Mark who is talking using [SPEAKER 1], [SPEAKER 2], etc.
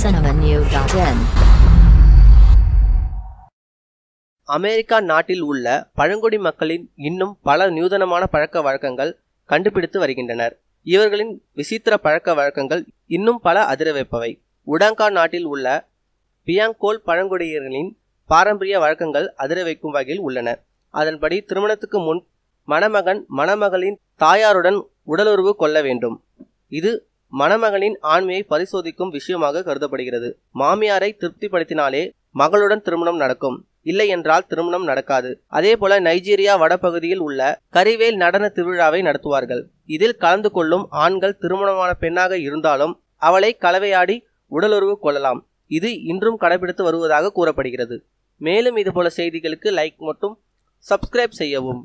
[SPEAKER 1] cinemanew.in
[SPEAKER 2] America நாட்டில் உள்ள பழங்குடி மக்களின் இன்னும் பல நூதனமான பழக்க வழக்கங்கள் கண்டுபிடித்து வருகின்றனர். இவர்களின் விசித்திர பழக்க வழக்கங்கள் இன்னும் பல அதிர வைப்பவை. உடாங்கா நாட்டில் உள்ள பியாங்கோல் பழங்குடியினரின் பாரம்பரிய வழக்கங்கள் அதிர வைக்கும் வகையில் உள்ளன. அதன்படி திருமணத்துக்கு முன் மணமகன் மணமகளின் தாயாருடன் உடலுறவு கொள்ள வேண்டும். இது மணமகனின் ஆண்மையை பரிசோதிக்கும் விஷயமாக கருதப்படுகிறது. மாமியாரை திருப்திப்படுத்தினாலே மகளுடன் திருமணம் நடக்கும். இல்லை என்றால் திருமணம் நடக்காது. அதே போல நைஜீரியா வடபகுதியில் உள்ள கரிவேல் நடன திருவிழாவை நடத்துவார்கள். இதில் கலந்து கொள்ளும் ஆண்கள் திருமணமான பெண்ணாக இருந்தாலும் அவளை கலவையாடி உடலுறவு கொள்ளலாம். இது இன்றும் கடைபிடித்து வருவதாக கூறப்படுகிறது. மேலும் இதுபோல செய்திகளுக்கு லைக் மற்றும் சப்ஸ்கிரைப் செய்யவும்.